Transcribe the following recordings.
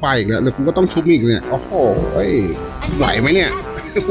ไปอีกแล้วแล้วกูก็ต้องชุบอีกเนี่ย โอ้โหไหวไหมเนี่ย โอ้โห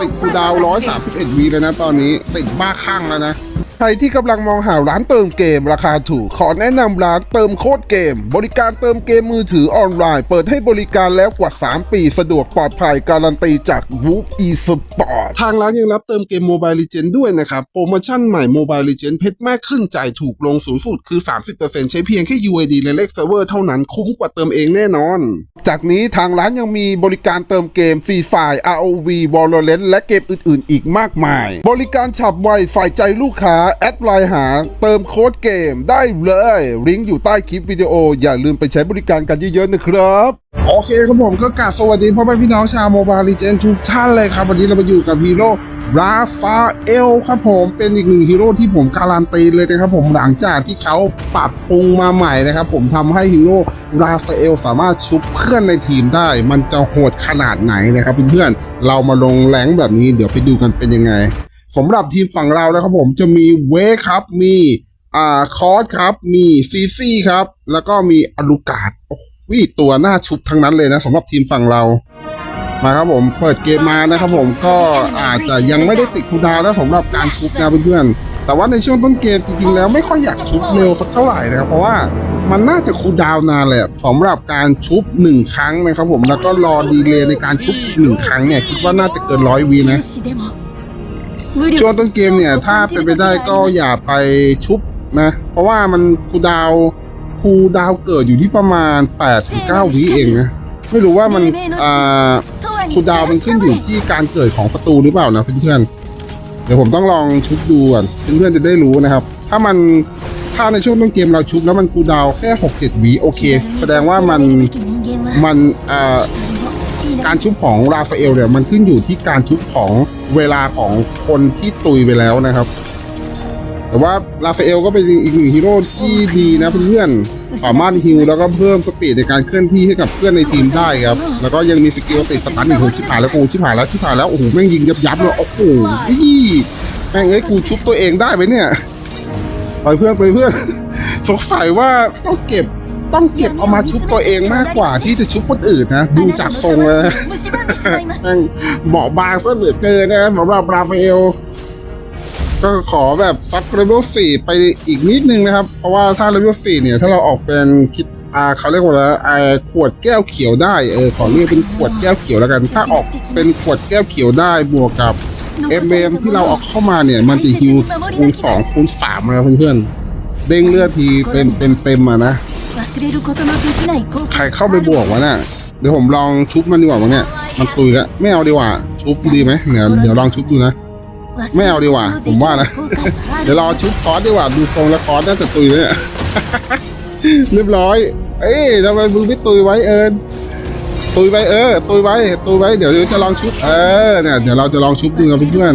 ติดคูลดาวร้อยสามสิบเอ็ดวีเลยนะตอนนี้ติดบ้าคลั่งแล้วนะ ใครที่กำลังมองหาร้านเติมเกมราคาถูก ขอแนะนำร้านเติมโคตรเกม บริการเติมเกมมือถือออนไลน์ เปิดให้บริการแล้วกว่า 3 ปี สะดวกปลอดภัยการันตีจาก w o o e s p o r t ทางร้านยังรับเติมเกม Mobile Legend ด้วยนะครับ โปรโมชั่นใหม่ Mobile Legend เพชรมากขึ้นจ่ายถูกลงสูงสุดคือ 30%ใช้เพียงแค่ UID และเลขเซิร์ฟเวอร์เท่านั้นคุ้มกว่าเติมเองแน่นอน จากนี้ทางร้านยังมีบริการเติมเกมฟรีไฟ ROV Valorant และเกมอื่น ๆ อีกมากมาย บริการฉับไวฝ่ายใจลูกค้าแอดไลน์หาเติมโค้ดเกมได้เลยลิงก์อยู่ใต้คลิปวิดีโอ อย่าลืมไปใช้บริการกันเยอะๆนะครับ โอเคครับผมก็กราบสวัสดีพ่อแม่พี่น้องชาวโมบายลีเจนทุกท่านเลยครับ วันนี้เรามาอยู่กับฮีโร่ราฟาเอลครับผมเป็นอีกหนึ่งฮีโร่ที่ผมการันตีเลยนะครับผมหลังจากที่เขาปรับปรุงมาใหม่นะครับผมทำให้ฮีโร่ราฟาเอลสามารถชุบเพื่อนในทีมได้ มันจะโหดขนาดไหนนะครับเพื่อนๆเรามาลงแรงแบบนี้เดี๋ยวไปดูกันเป็นยังไง สำหรับทีมฝั่งเรานะครับผมจะมีเวครับมีอ่าคอร์สครับ มีซีซี่ครับ แล้วก็มีอลูกาดวิตัวหน้าชุบทั้งนั้นเลยนะสำหรับทีมฝั่งเรามาครับผมเปิดเกมมานะครับผมก็อาจจะยังไม่ได้ติดคูดาวแล้วสำหรับการชุบนะเพื่อนๆแต่ว่าในช่วงต้นเกมจริงๆแล้วไม่ค่อยอยากชุบเร็วสักเท่าไหร่นะครับเพราะว่ามันน่าจะคูดาวน์นานแหละสำหรับการชุบหนึ่งครั้งนะครับผมแล้วก็รอดีเลย์ในการชุบอีกหนึ่งครั้งเนี่ยคิดว่าน่าจะเกินร้อยวีนะ ช่วงต้นเกมเนี่ยถ้าเป็นไปได้ก็อย่าไปชุบนะ เพราะว่ามันคูลดาวน์คูลดาวน์เกิดอยู่ที่ประมาณ8ถึง9วิเองนะไม่รู้ว่ามันอ่าคูลดาวน์มันขึ้นอยู่ที่การเกิดของศัตรูหรือเปล่านะเพื่อนๆเดี๋ยวผมต้องลองชุบดูก่อนเพื่อนๆจะได้รู้นะครับ ถ้ามันถ้าในช่วงต้นเกมเราชุบแล้วมันคูลดาวน์แค่6 7วิโอเค แสดงว่ามันมันอ่า การชุบของราฟาเอลเนี่ยมันขึ้นอยู่ที่การชุบของเวลาของคนที่ตุยไปแล้วนะครับ แต่ว่าราฟาเอลก็เป็นอีกหนึ่งฮีโร่ที่ดีนะเพื่อนๆสามารถฮิลแล้วก็เพิ่มสปีดในการเคลื่อนที่ให้กับเพื่อนในทีมได้ครับ แล้วก็ยังมีสกิลติดสตันอีกโหชิบหายแล้วกูชิบหายแล้วชิบหายแล้วโอ้โหแม่งยิงยับยับเลยโอ้โหพี่แม่งเอ้ยกูชุบตัวเองได้ไหมเนี่ยไปเพื่อนไปเพื่อนสงสัยว่าต้องเก็บ ต้องเก็บเอามาชุบตัวเองมากกว่าที่จะชุบคนอื่นนะ ดูจากทรงเลยนะแม่งเบาบางซะเหลือเกินนะสำหรับราฟาเอลก็ขอแบบซักเลเวลสี่ไปอีกนิดนึงนะครับ เพราะว่าถ้าเลเวลสี่เนี่ย ถ้าเราออกเป็นคิดอ่าเขาเรียกว่าอะไรอาขวดแก้วเขียวได้เออขอเรียกเป็นขวดแก้วเขียวแล้วกัน ถ้าออกเป็นขวดแก้วเขียวได้บวกกับ m m ที่เราเอาเข้ามาเนี่ย มันจะฮิวคูณสองคูณสามนะเพื่อนๆเด้งเลือดทีเต็มเต็มเต็มๆอะนะ ใครเข้าไปบวกวะน่ะเดี๋ยวผมลองชุบมันดีกว่าวะเนี่ยมันตุยละไม่เอาดีกว่าชุบดีไหมเดี๋ยวเดี๋ยวลองชุบดูนะไม่เอาดีกว่า ผมว่านะ เดี๋ยวรอชุบคอร์สดีกว่าดูทรงแล้วคอร์สน่าจะตุยเลยเนี่ยเรียบร้อย เอ้ยทำไมมึงไม่ตุยไว้เอิญตุยไว้เออตุยไว้ตุยไว้เดี๋ยวจะลองชุบเออเนี่ยเดี๋ยวเราจะลองชุบดูนะเพื่อน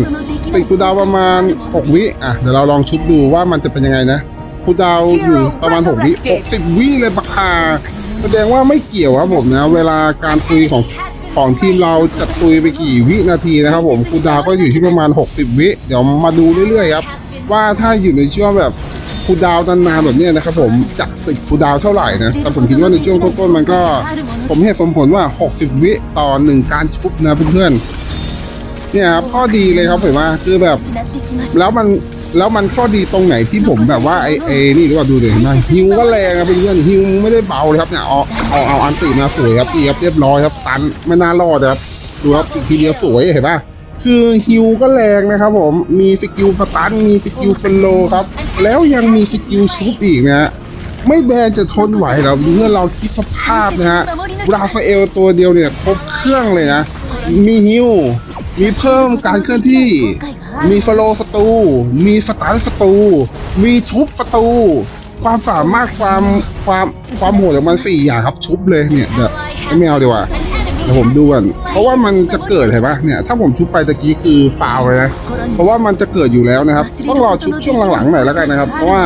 ติดคูดาวประมาณ 6 วิอะเดี๋ยวเราลองชุบดูว่ามันจะเป็นยังไงนะ คูลดาวน์อยู่ประมาณ6วิ60วิเลยปะคาแสดงว่าไม่เกี่ยวครับผมนะ เวลาการตุยของของทีมเราจะตุยไปกี่วินาทีนะครับ ผมคูลดาวน์ก็อยู่ที่ประมาณ 60 วิ เดี๋ยวมาดูเรื่อยๆครับ ว่าถ้าอยู่ในช่วงแบบคูลดาวน์นานๆแบบเนี้ยนะครับผมจะติดคูลดาวน์เท่าไหร่นะแต่ผมคิดว่าในช่วงต้นๆมันก็สมเหตุสมผลว่า 60 วิต่อหนึ่งการชุบนะเพื่อนๆเนี่ยครับข้อดีเลยครับผมว่าคือแบบ แล้วมัน แล้วมันข้อดีตรงไหนที่ผมแบบว่าไอ้ไอ้นี่หรือว่าดูเดี๋ยเห็นไหมฮิวก็แรงครับเพื่อนฮิวไม่ได้เบาเลยครับเนี่ยเอาเอาเอาอันติมาสวยครับตีครับเรียบร้อยครับสตันไม่น่ารอดครับดูครับอีกทีเดียวสวยเห็นปะคือฮิวก็แรงนะครับผมมีสกิลสตันมีสกิลเฟลโลครับแล้วยังมีสกิลชุบอีกนะฮะไม่แบนจะทนไหวหรอเมื่อเราคิดสภาพนะฮะราฟาเอลตัวเดียวเนี่ยครบเครื่องเลยนะมีฮิวมีเพิ่มการเคลื่อนที่ มีฟโลสตูมีสตันสตูมีชุบสตูความสามารถความความความโหดของมันสี่อย่างครับชุบเลยเนี่ยเดี๋ยวไม่เอาดีกว่าเดี๋ยวผมดูก่อนเพราะว่ามันจะเกิดเห็นปะเนี่ยถ้าผมชุบไปตะกี้คือฟาวเลยนะเพราะว่ามันจะเกิดอยู่แล้วนะครับ ต้องรอชุบช่วงหลังๆหน่อยแล้วกันนะครับ เพราะว่า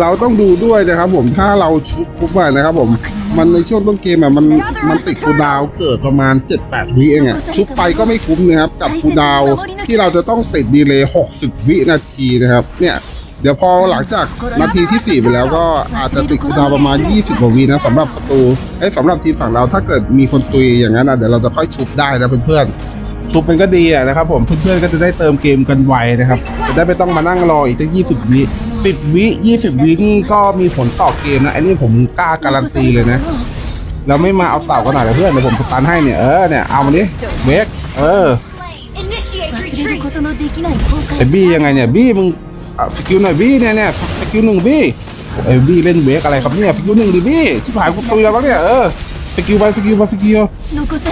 เราต้องดูด้วยนะครับผมถ้าเราชุบปุ๊บอะนะครับผมมันในช่วงต้นเกมอะมันมันติดคูดาวเกิดประมาณ 7-8 วิเองอะชุบไปก็ไม่คุ้มนะครับกับคูดาวที่เราจะต้องติดดีเลย์60 วินาทีนะครับเนี่ยเดี๋ยวพอหลังจากนาทีที่ 4 ไปแล้วก็อาจจะติดคูดาวประมาณ 20กว่าวินะสำหรับศัตรูไอ้สำหรับทีมฝั่งเราถ้าเกิดมีคนตุยอย่างนั้นอะเดี๋ยวเราจะค่อยชุบได้นะเพื่อนๆ ซุปมันก็ดีนะครับผมเพื่อนๆก็จะได้เติมเกมกันไวนะครับจะได้ไม่ต้องมานั่งรออีกตั้งยี่สิบวิสิบวิยี่สิบวินี่ก็มีผลต่อเกมนะไอ้นี่ผมกล้าการันตีเลยนะเราไม่มาเอาเต่ากันหน่อยเพื่อนเดี๋ยวผมสตันให้เนี่ยเออเนี่ยเอามาดิเบกเออไอ้บี้ยังไงเนี่ยบี้มึงสกิลหน่อยบี้เนี่ยเนี่ยสกิลหนึ่งบี้ไอ้บี้เล่นเบกอะไรครับเนี่ยสกิลหนึ่งดิบี้ชิบหายกูตุยแล้วเนี่ยเออ สกิลไปสกิลไปสกิล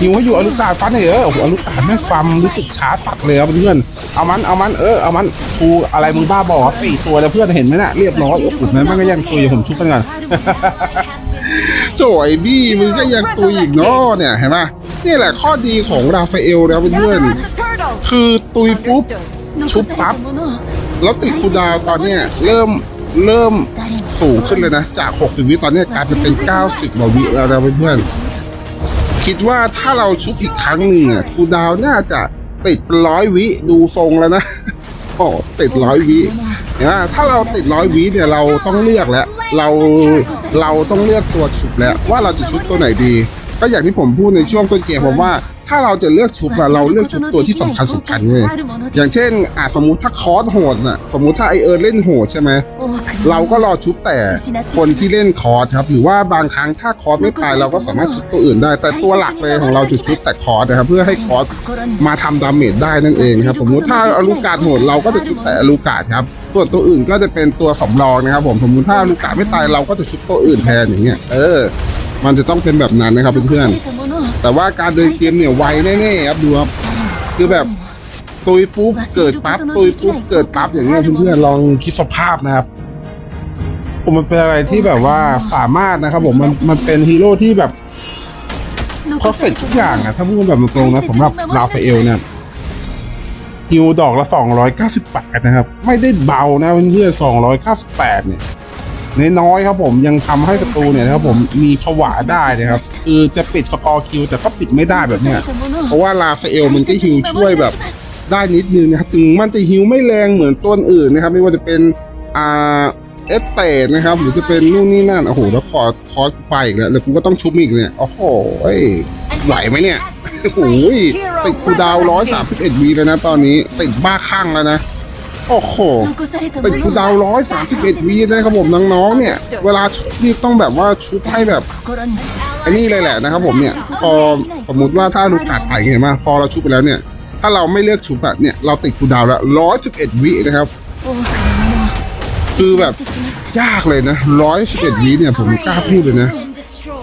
หิวให้อยู่อลูกตาฟันเลยเออโอ้โหลูกตาแม่ฟัมรู้สึกชาร์จตัดเลยครับเพื่อนเอามันเอามันเออเอามันชูอะไรมึงบ้าบอสี่ตัวแล้วเพื่อนเห็นไหมน่ะเรียบร้อยโอ้โหนั้มันก็ยังตุยผมชุบกันก่อนโจยบี้มึงก็ยังตุยอีกเนาะเนี่ยเห็นไหมนี่แหละข้อดีของราฟาเอลแล้วเพื่อนคือตุยปุ๊บชุบปั๊บแล้วติดคูดาวตอนเนี้ยเริ่ม เริ่มสูงขึ้นเลยนะ จาก 60 วิตอนนี้กลายเป็น 90กว่าวิแล้วนะเพื่อนๆคิดว่าถ้าเราชุบอีกครั้งหนึ่งอะคูดาวน่าจะติดร้อยวิดูทรงแล้วนะโอ้ติดร้อยวิเนไหมถ้าเราติดร้อยวิเนี่ยเราต้องเลือกแล้วเราเราต้องเลือกตัวชุบแล้วว่าเราจะชุบตัวไหนดี ก็อย่างที่ผมพูดในช่วงต้นเกมผมว่า ถ้าเราจะเลือกชุดอะเราเลือกชุดตัวที่สำคัญสำคัญเลยอย่างเช่นอะสมมติถ้าคอสโหดนะสมมติถ้าไอเอิร์เล่นโหดใช่ไหมเราก็รอชุดแต่คนที่เล่นคอร์สครับหรือว่าบางครั้งถ้าคอร์สไม่ตายเราก็สามารถชุดตัวอื่นได้ แต่ตัวหลักเลยของเราจะชุดแต่คอร์สนะครับเพื่อให้คอร์สมาทำดาเมจได้นั่นเองครับสมมติถ้าอลูกาดโหดเราก็จะชุดแต่อลูกาดครับส่วนตัวอื่นก็จะเป็นตัวสำรองนะครับผมสมมติถ้าอลูกาดไม่ตายเราก็จะชุดตัวอื่นแทนอย่างเงี้ยเออ มันจะต้องเป็นแบบนั้นนะครับเพื่อน แต่ว่าการเดินเกมเนี่ยไวแน่ๆครับดูครับคือแบบตุยปุ๊บเกิดปั๊บตุยปุ๊บเกิดปั๊บอย่างเงี้ยเพื่อนๆลองคิดสภาพนะครับผมมันเป็นอะไรที่แบบว่าสามารถนะครับผมมันมันเป็นฮีโร่ที่แบบเพอร์เฟกทุกอย่างอะถ้าพูดแบบตรงๆนะสำหรับลาฟาเอลเนี่ยฮิวดอกละ 298 นะครับ ไม่ได้เบานะเพื่อนๆ298 เนี่ย น้อยครับผมยังทำให้ศัตรูเนี่ยครับผมมีผวาได้นะครับคือจะปิดสกอร์คิวแต่ก็ปิดไม่ได้แบบเนี้ยเพราะว่าลาฟเอลมันก็ฮิวช่วยแบบได้นิดนึงนะครับถึงมันจะฮิวไม่แรงเหมือนตัวอื่นนะครับ ไม่ว่าจะเป็นอ่าเอสเตดนะครับ หรือจะเป็นนู่นนี่นั่นโอ้โหแล้วคอคอสไปอีกแล้วแล้วกูก็ต้องชุบอีกเนี่ยโอ้โหไหวไหมเนี่ยโอ้โหติดคูดาวร้อยสามสิบเอ็ดวีเลยนะตอนนี้ติดบ้าคลั่งแล้วนะ โอ้โหติดดาวร้อยสามสิบเอ็ดวีนะครับผมน้องๆเนี่ย เวลาชุดนี่ต้องแบบว่าชุดให้แบบอันนี้เลยแหละนะครับผมเนี่ยพอสมมุติว่าถ้าลูกขาดไปเห็นไหมพอเราชุบไปแล้วเนี่ย ถ้าเราไม่เลือกชุบแบบเนี่ยเราติดคูดาวละร้อยสิบเอ็ดวินะครับ คือแบบยากเลยนะร้อยสิบเอ็ดวิเนี่ยผมกล้าพูดเลยนะ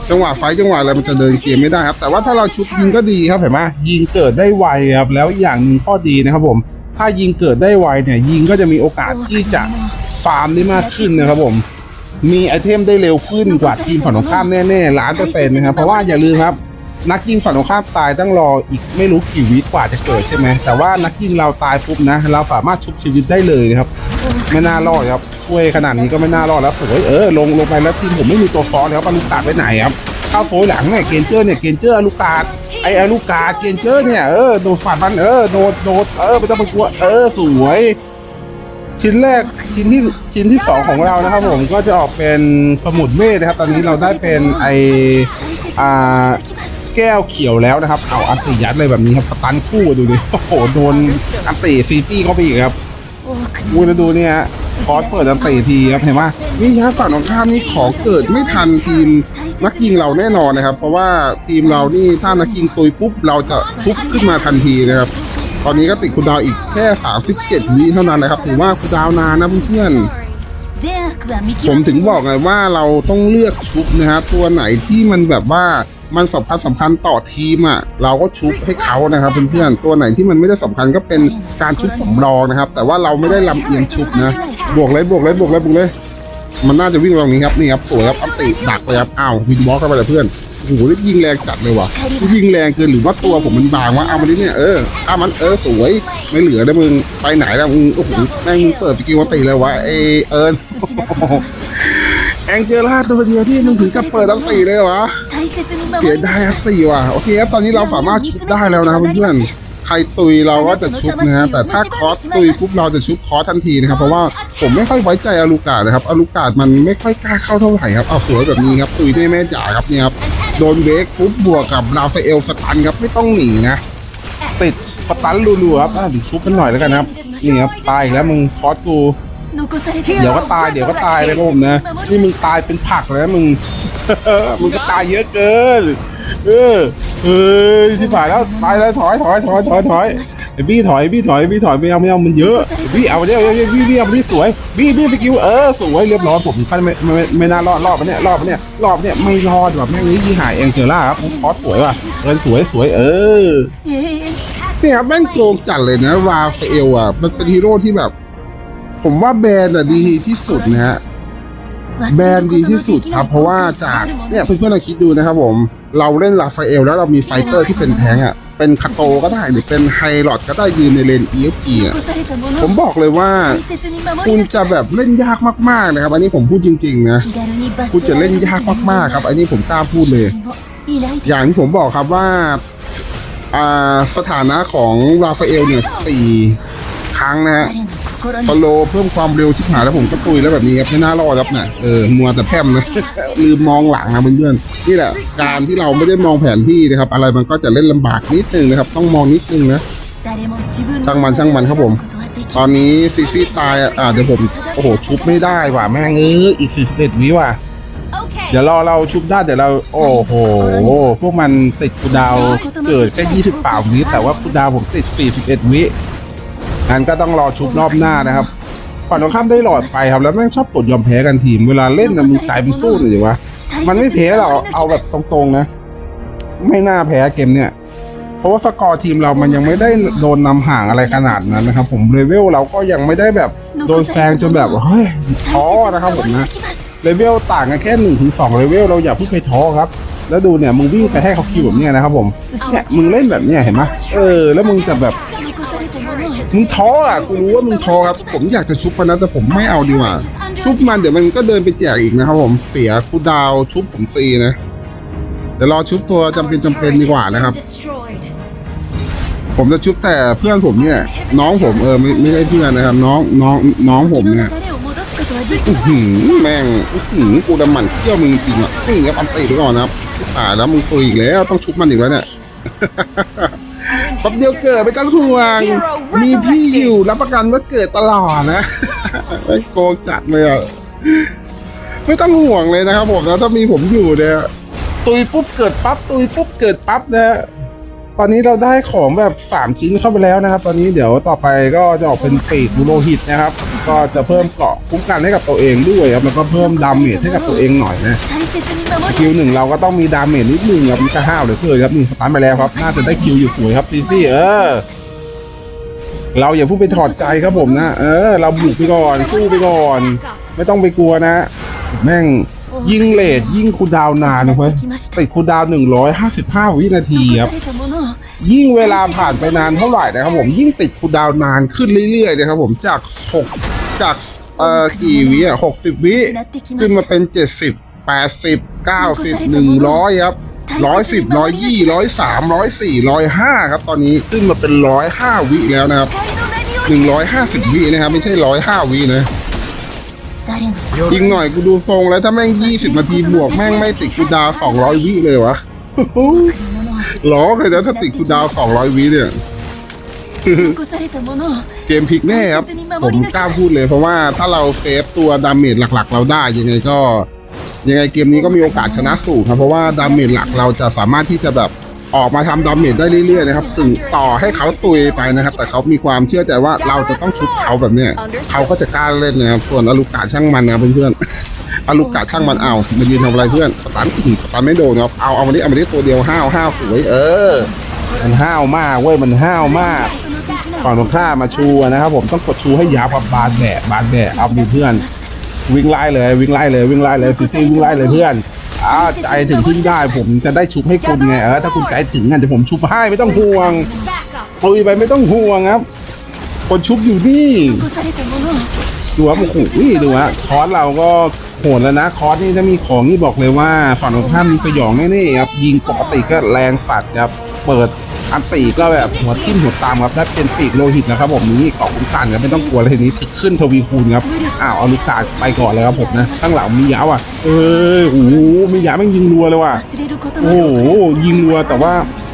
จังหวะไฟจังหวะอะไรมันจะเดินเกมไม่ได้ครับ แต่ว่าถ้าเราชุบยิงก็ดีครับเห็นไหมยิงเกิดได้ไวครับแล้วอย่างหนึ่งข้อดีนะครับผม ถ้ายิงเกิดได้ไวเนี่ยยิงก็จะมีโอกาสที่จะฟาร์มได้มากขึ้นนะครับผม มีไอเทมได้เร็วขึ้นกว่าทีมฝั่งตรงข้ามแน่ๆล้านเปอร์เซ็นต์นะครับเพราะว่าอย่าลืมครับนักยิงฝั่งตรงข้ามตายต้องรออีกไม่รู้กี่วิกว่าจะเกิดใช่ไหมแต่ว่านักยิงเราตายปุ๊บนะ เราสามารถชุบชีวิตได้เลยนะครับ ไม่น่ารอดครับช่วยขนาดนี้ก็ไม่น่ารอดแล้วโอ้ยเออลงลงไปแล้วทีมผมไม่มีตัวฟอนต์แล้วปาลูกาดไปไหนครับ เข้าโฟยหลังเนี่ยเกนเจอร์เนี่ยเกนเจอร์อลูกาดไออลูกาดเกนเจอร์เนี่ยเออโดนฝาดมันเออโดนโดนเออไม่ต้องไปกลัวเออสวย ชิ้นแรกชิ้นที่ชิ้นที่สองของเรานะครับผมก็จะออกเป็นสมุดเวทนะครับ ตอนนี้เราได้เป็นไออ่าแก้วเขียวแล้วนะครับ เอาอันติยัดเลยแบบนี้ครับสตันคู่ดูดิโอ้โหโดนอันติฟรีฟี่เข้าไปอีกครับวูแล้วดูเนี่ยคอสเปิดอันติทีครับเห็นไหมนี่ฮะฝั่งตรงข้ามนี่ขอเกิดไม่ทันทีม นักยิงเราแน่นอนนะครับ เพราะว่าทีมเรานี่ถ้านักยิงตุยปุ๊บเราจะซุบขึ้นมาทันทีนะครับ ตอนนี้ก็ติดคุณดาวอีกแค่ 37 วิเท่านั้นนะครับถือว่าคุณดาวนานนะเพื่อนผมถึงบอกไงว่าเราต้องเลือกชุบนะฮะตัวไหนที่มันแบบว่ามันสำคัญสำคัญต่อทีมอะเราก็ชุบให้เขานะครับเพื่อนๆตัวไหนที่มันไม่ได้สำคัญก็เป็นการชุบสำรองนะครับ แต่ว่าเราไม่ได้ลำเอียงชุบนะบวกเลยบวกเลยบวกเลยบวกเลย มันน่าจะวิ่งตรงนี้ครับนี่ครับสวยครับอัปติดักเลยครับอ้าววินบล็อสเข้าไปเลยเพื่อนโอ้โหยิงแรงจัดเลยวะยิงแรงเกินหรือว่าตัวผมมันบางวะเอามันนี่เนี่ยเออเอามันเออสวยไม่เหลือแล้วมึงไปไหนแล้วมึงโอ้โหแม่งเปิดสกิลตีเลยวะเอเอิร์นแองเจล่าตัวเดียวที่มึงถึงกับเปิดตั้งตีเลยวะเกียด้ตีวะโอเคครับตอนนี้เราสามารถชุบได้แล้วนะเพื่อน รตุยเราก็จะชุบนะฮะแต่ถ้าคอสตุยปุ๊บเราจะชุบคอสทันทีนะครับเพราะว่าผมไม่ค่อยไว้ใจอาลูกาดนะครับอาลูกาดมันไม่ค่อยกล้าเข้าเท่าไหร่ครับเอาสวยแบบนี้ครับตุยได้แม่จ๋าครับเนี่ยครับโดนเบรกปุ๊บบวกกับราฟาเอลสตันครับไม่ต้องหนีนะติดสตันรัวๆครับอ่ชุบกันหน่อยแล้วกันครับนี่ครับตายแล้วมึงคอสกูเดี๋ยวก็ตายเดี๋ยวก็ตายเลยครับผมนะนี่มึงตายเป็นผักแล้วมึงมึงก็ตายเยอะเกินเออ เฮ้ยชิบหายแล้วตายแล้วถอยถอยถอยถอยถอยไอ้บี้ถอยบี้ถอยบี้ถอยไม่เอาไม่เอามันเยอะบี้เอาเนี่ยเอาเนี่ยบี้บี้เอาบี้สวยบี้บี้สกิลเออสวยเรียบร้อยผมก็ไม่ไม่ไม่ไม่น่ารอดรอบมันเนี่ยรอบมันเนี่ยรอบเนี่ยไม่รอดแบบแม่งนี้ยี่หายเองเจอล่าครับคอสสวยว่ะเออสวยสวยเออเนี่ยครับแม่งโกงจัดเลยนะราเอลอะมันเป็นฮีโร่ที่แบบ ผมว่าแบรนด์อะดีที่สุดนะฮะ แบรนด์ดีที่สุดครับ เพราะว่าจากเนี่ยเพื่อนๆลองคิดดูนะครับผม เราเล่นลาฟาเอลแล้วเรามีไฟเตอร์ที่เป็นแทงอะ เป็นคาโตก็ได้หรือเป็นไฮรอดก็ได้ยืนในเลนเอฟเอะผมบอกเลยว่า คุณจะแบบเล่นยากมากๆนะครับ อันนี้ผมพูดจริงๆนะ คุณจะเล่นยากมากๆครับ อันนี้ผมกล้าพูดเลย อย่างที่ผมบอกครับว่าอ่าสถานะของราฟาเอลเนี่ยสี่ครั้งนะฮะ สโลเพิ่มความเร็วชิบหายแล้วผมก็ตุยแล้วแบบนี้ครับไม่น่ารอดครับเนะ่ยเออมัวแต่แพมนะลืมมองหลังนะเพื่อนๆนี่แหละการที่เราไม่ได้มองแผนที่นะครับ อะไรมันก็จะเล่นลำบากนิดนึงนะครับ ต้องมองนิดนึงนะช่างมันช่างมันครับผม ตอนนี้ซีซีตายอ่าเดี๋ยวผมโอ้โหชุบไม่ได้ว่ะแม่งเอออีกสี่สิบเอ็ดวิว่ะเดี๋ยวรอเราชุบได้เดี๋ยวเราโอ้โหพวกมันติดกูดาวเกิดแค่20เปล่านี้แต่ว่ากูดาวผมติดสี่สิบเอ็ดวิ งั้นก็ต้องรอชุบรอบหน้านะครับฝันของข้ามได้หลอดไปครับแล้วแม่งชอบกดยอมแพ้กันทีมเวลาเล่นนะมึงใจมึงสู้หน่อยวะมันไม่แพ้หรอกเอาแบบตรงๆนะ ไม่น่าแพ้เกมเนี่ยเพราะว่าสกอร์ทีมเรามันยังไม่ได้โดนนำห่างอะไรขนาดนั้นนะครับ ผมเลเวลเราก็ยังไม่ได้แบบโดนแซงจนแบบเฮ้ยท้อนะครับผมนะเลเวลต่างกันแค่หนึ่งถึงสองเลเวลเราอย่าพิ่งไปท้อครับ แล้วดูเนี่ยมึงวิ่งไปให้เขาคิวแบบเนี้ยนะครับผมเนี่ยมึงเล่นแบบเนี้ยเห็นไหมเออ แล้วมึงจะแบบ มึงท้ออะกูรู้ว่ามึงท้อครับ ผมอยากจะชุบมันนะแต่ผมไม่เอาดีกว่า ชุบมันเดี๋ยวมันก็เดินไปแจกอีกนะครับผมเสียคูดาวชุบผมฟรีนะเดี๋ยวรอชุบตัวจำเป็นจำเป็นดีกว่านะครับ ผมจะชุบแต่เพื่อนผมเนี่ย น้องผมเออไม่ไม่ได้เพื่อนนะครับ น้องน้องน้องผมเนี่ยหือแม่งอือหือกูดำหมันเที่ยวมึงจริงอะนี่ครับอันเตะไปก่อนนะครับอ่าแล้วมึงคุยอีกแล้วต้องชุบมันอีกแล้วเนี่ย แป๊บเดียวเกิดไปจ้าห่วง มีพี่อยู่รับประกันว่าเกิดตลอดนะไอ้โกงจัดเลยอะไม่ต้องห่วงเลยนะครับผมนะถ้ามีผมอยู่เนี่ยตุยปุ๊บเกิดปั๊บตุยปุ๊บเกิดปั๊บนะตอนนี้เราได้ของแบบสามชิ้นเข้าไปแล้วนะครับ ตอนนี้เดี๋ยวต่อไปก็จะออกเป็นปีกบูโรหิตนะครับ ก็จะเพิ่มเกาะคุ้มกันให้กับตัวเองด้วยครับแล้วก็เพิ่มดาเมจให้กับตัวเองหน่อยนะสกิลหนึ่งเราก็ต้องมีดาเมจนิดนึงครับมีกระห้าวเหลือเกินครับนี่สตาร์ไปแล้วครับน่าจะได้คิวอยู่สวยครับซีซี่เออเราอย่าพูดไปถอดใจครับผมนะ เออ เราบุกไปก่อนสู้ไปก่อน ไม่ต้องไปกลัวนะ แม่งยิ่งเลดยิ่งคูดาวนานนะเว้ยติดคูดาวหนึ่งร้อยห้าสิบห้าวินาทีครับ ยิ่งเวลาผ่านไปนานเท่าไหร่นะครับผมยิ่งติดคูดาวนานขึ้นเรื่อยๆนะครับผมจาก6จากเอ่อกี่วิอะหกสิบวิขึ้นมาเป็น70 80 90 100ครับ110 120บร้อยยี่ร้ครับตอนนี้ขึ้นมาเป็นร้อวิแล้วนะครับ150วินะครับ ไม่ใช่ร้อวินะยิงหน่อยกูดูทรงแล้วถ้าแม่ง20นาทีบวกแม่งไม่ติดกูดาวสองวิเลยวะ ร้อใครจะถ้ติดคูดาวสองร้อยวิเนี่ยเกมพลิกแน่ครับ ผมกล้าพูดเลยเพราะว่าถ้าเราเซฟตัวดาเมจหลักๆ เราได้ยังไงก็ ยังไงเกมนี้ก็มีโอกาสชนะสูงครับ เพราะว่าดาเมจหลักเราจะสามารถที่จะแบบออกมาทำดาเมจได้เรื่อยๆนะครับถึงต่อให้เขาตุยไปนะครับ แต่เขามีความเชื่อใจว่าเราจะต้องชุบเขาแบบเนี้ยเขาก็จะกล้าเล่นนะครับส่วนอลูกาช่างมันนะเพื่อนๆ อาลูกกะช่างมันเอามันยืนทำอะไรเพื่อนสตันสตันไม่โดนครับเอาเอาวันนี้เอาวันนี้ตัวเดียวห้าวห้าวสวยเออ มันห้าวมากเว้ยมันห้าวมากฝั่งตรงข้ามาชูนะครับผมต้องกดชูให้ยาวกับานแดดบานแดดเอาดีเพื่อน วิ่งไล่เลยวิ่งไล่เลยวิ่งไล่เลยซีซีวิ่งไล่เลยเพื่อนอ้าใจถึงพึ่งได้ผมจะได้ชุบให้คุณไงเออถ้าคุณใจถึงงั้นจะผมชุบให้ไม่ต้องห่วงตุยไปไม่ต้องห่วงครับคนชุบอยู่นี่ดูว่าโอ้โหนี่ดูฮะคอนเราก็ โหดแล้วนะคอร์สนี้จะมีของที่บอกเลยว่าฝั่งตรงข้ามมีสยองแน่ๆครับยิงปกติก็แรงสัตว์ครับเปิดอันตีก็แบบหัวทิ่มหัวตามครับได้เป็นปีกโลหิตนะครับผมนี่ของคุณตันครับไม่ต้องกลัวเลยทีนี้ถึกขึ้นทวีคูณครับอ้าวอลิกาไปก่อนเลยครับผมนะข้างหลังมียาวอะเออโอ้โหมียาแม่งยิงรัวเลยว่ะโอ้โหยิงรัวแต่ว่า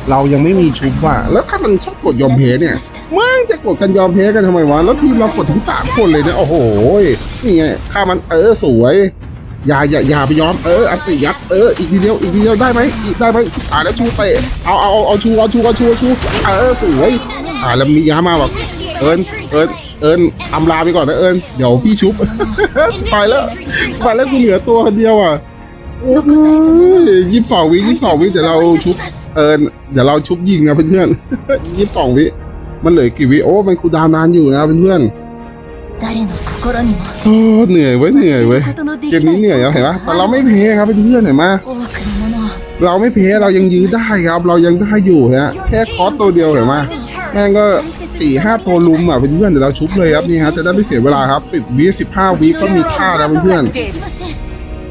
เรายังไม่มีชุบว่ะแล้วถ้ามันชอบกดยอมเพเนี่ย มึงจะกดกันยอมเพกันทำไมวะ แล้วทีมเรากดถึงสามคนเลยนี่ยโอ้โหนี่ไงข้ามันเออสวยอย่าอย่าอย่าไปยอมเอออันติยัดเอออีกทีเดียวอีกทีเดียวได้ไหมอีกได้ไหมอ่าแล้วชูเตะเอาเอาเอาเอาชูเอาชูเอาชูเอาชูเออสวยอ่าแล้วมียามาแบบเอิญเอิญเอิญอำลาไปก่อนนะเอิญเดี๋ยวพี่ชุบไปแล้วไปแล้วกูเหลือตัวคนเดียวอะโอ้ยยี่สิบสองวิยี่สิบสองวิเดี๋ยวเราชุบเออเดี๋ยวเราชุบยิงนะเพื่อนๆยี่สิบสองวิ มันเหลือกี่วิโอ้มันคูดาวนานอยู่นะเพื่อนโอ้เหนื่อยเว้ยเหนื่อยเว้ยเกมนี้เหนื่อยแล้วเห็นปะแต่เราไม่เพ้ครับเพื่อนเห็นไหมเราไม่เพ้เรายังยื้อได้ครับ เรายังได้อยู่ฮะแค่คอสตัวเดียวเห็นไหมแม่งก็สี่ห้าตัวลุมอะเพื่อนเดี๋ยวเราชุบเลยครับนี่ฮะจะได้ไม่เสียเวลาครับสิบวิสิบห้าวิก็มีค่าแล้วเพื่อน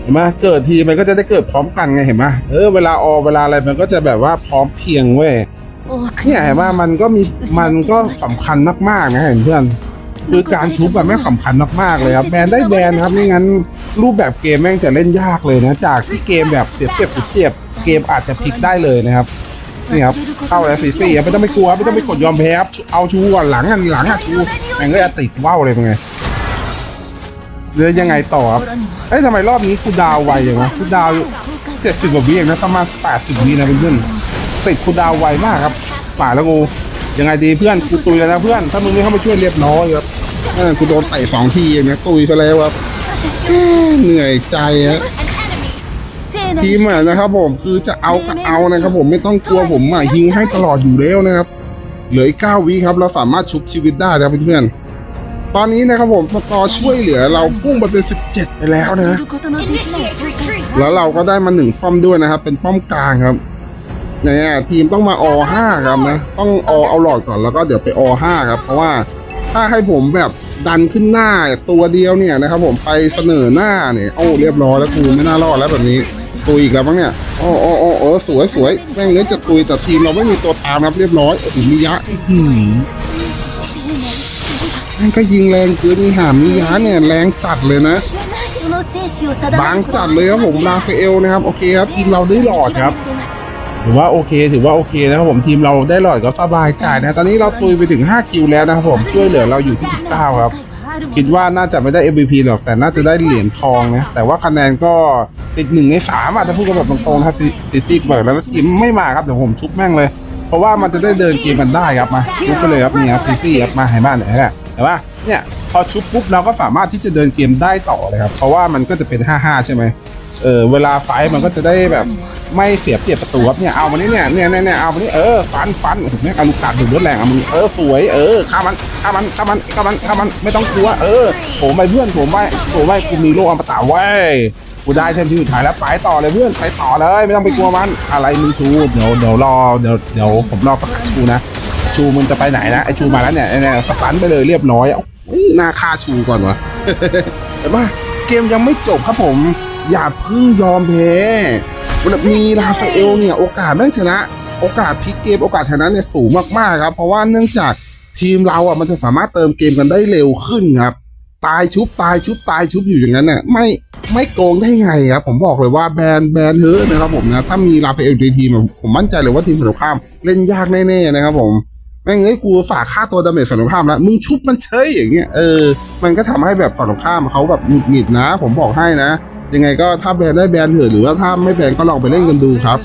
เห็นไหมเกิดทีมันก็จะได้เกิดพร้อมกันไงเห็นไหมเออเวลาออเวลาอะไรมันก็จะแบบว่าพร้อมเพียงเว้ย เนี่ยเห็นว่ามันก็มีมันก็สำคัญมากๆนะเห็นเพื่อน คือการชุบแบบไม่งสำคัญมากๆเลยครับแบนได้แบนครับไม่งั้นรูปแบบเกมแม่งจะเล่นยากเลยนะจากที่เกมแบบเสียบเสียบเสียบเกมอาจจะพลิกได้เลยนะครับนี่ครับเข้าแล้วซีซี่ไม่ต้องไปกลัวไม่ต้องไปกดยอมแพ้ครับเอาชูก่อนหลังอันหลังอะชูแม่งก็จะติดว่าวเลยเป็นไงเดินยังไงต่อครับเอ้ยทำไมรอบนี้กูดาวไวอย่างวะกูดาวเจ็ดสิบกว่าวิเองนะประมาณแปดสิบวินะเพื่อน ติดคูดาวไวมากครับป่าแล้วกูยังไงดีเพื่อนกูตุยแล้วนะเพื่อน ถ้ามึงไม่เข้ามาช่วยเรียบน้อยครับเออกูโดนเตะสองทีเนี่ยตุยซะแล้วครับเหนื่อยใจฮะทีมอะนะครับ ผมคือจะเอาก็เอานะครับ ผมไม่ต้องกลัวผมอะยิงให้ตลอดอยู่แล้วนะครับ เหลืออีกเก้าวิครับ เราสามารถชุบชีวิตได้นะเพื่อนๆตอนนี้นะครับผมสตอร์ช่วยเหลือเราพุ่งไปเป็น 17 ไปแล้วนะแล้วเราก็ได้มาหนึ่งป้อมด้วยนะครับ เป็นป้อมกลางครับ เนี่ยทีมต้องมาอ5ครับนะ ต้องอเอาหลอดก่อนแล้วก็เดี๋ยวไปอ5ครับ เพราะว่าถ้าให้ผมแบบดันขึ้นหน้าตัวเดียวเนี่ยนะครับผมไปเสนอหน้าเนี่ยโอ้เรียบร้อยแล้วกูไม่น่ารอดแล้วแบบนี้ตุยอีกแล้วมั้งเนี่ยโอ้โอ้โอ้อสวยสวยแม่งเนื้อจะตุยแต่ทีมเราไม่มีตัวตามครับเรียบร้อยอมียะอืมนั่นก็ยิงแรงเกินมีหามียะเนี่ยแรงจัดเลยนะบางจัดเลยครับผมลาเฟลนะครับโอเคครับทีมเราได้หลอดครับ ถือว่าโอเค ถือว่าโอเคนะครับผมทีมเราได้หลอดก็สบายใจนะ ตอนนี้เราตุยไปถึง 5 คิวแล้วนะครับผมช่วยเหลือเราอยู่ที่19ครับคิดว่าน่าจะไม่ได้ MVP หรอกแต่น่าจะได้เหรียญทองนะแต่ว่าคะแนนก็ติดหนึ่งในสามอะถ้าพูดกันแบบตรงๆนะครับซิซี่เบิร์แล้วทีมไม่มาครับเดี๋ยวผมชุบแม่งเลย เพราะว่ามันจะได้เดินเกมกันได้ครับมาชุบไปเลยครับนี่ครับซิซี่ครับมาให้บ้านไหนฮะแต่ว่าเนี่ยพอชุบปุ๊บเราก็สามารถที่จะเดินเกมได้ต่อเลยครับเพราะว่ามันก็จะเป็น 5-5 ใช่ไหมเออเวลาไฟมันก็จะได้แบบ ไม่เสียเปรียบศัตรูครับเนี่ยเอามานี่เนี่ยเนี่ยเนี่ยเนี่ยเอามานี่เออฟันฟันโอ้โหแม่งอาลูกกัดดูดเลือดแรงเอามันเออสวยเออฆ่ามันฆ่ามันฆ่ามันฆ่ามันฆ่ามันไม่ต้องกลัวเออโถมไปเพื่อนโถมไปโถมไปกูมีโลกอมตะเว้ยกูได้เทมที่สุดท้ายแล้วไปต่อเลยเพื่อนไปต่อเลยไม่ต้องไปกลัวมันอะไรมึงชูเดี๋ยวเดี๋ยวรอเดี๋ยวเดี๋ยวผมรอประกาศชูนะชูมันจะไปไหนนะไอชูมาแล้วเนี่ยเนี่ยสตันไปเลยเรียบร้อยหน้าค่าชูก่อนวะแต่ว่าเกมยังไม่จบครับผม อย่าเพิ่งยอมแพ้ มีลาฟาเอลเนี่ยโอกาสแม่งชนะ โอกาสพลิกเกมโอกาสชนะเนี่ยสูงมากๆครับ เพราะว่าเนื่องจากทีมเราอะมันจะสามารถเติมเกมกันได้เร็วขึ้นครับตายชุบตายชุบตายชุบอยู่อย่างนั้นน่ะไม่ไม่โกงได้ไงครับผมบอกเลยว่าแบนแบนเถอนะครับผมนะถ้ามีลาฟาเอลในทีมผมมั่นใจเลยว่าทีมฝั่งตรงข้ามเล่นยากแน่ๆนะครับผมแม่งเอ้ยกูฝากค่าตัวดาเมจฝั่งตรงข้ามแล้วมึงชุบมันเฉยอย่างเงี้ยเออมันก็ทำให้แบบฝั่งตรงข้ามเขาแบบหงุดหงิดนะ ผมบอกให้นะ ยังไงก็ถ้าแบนได้แบนเถอะหรือว่าถ้าไม่แบนก็ลองไปเล่นกันดูครับ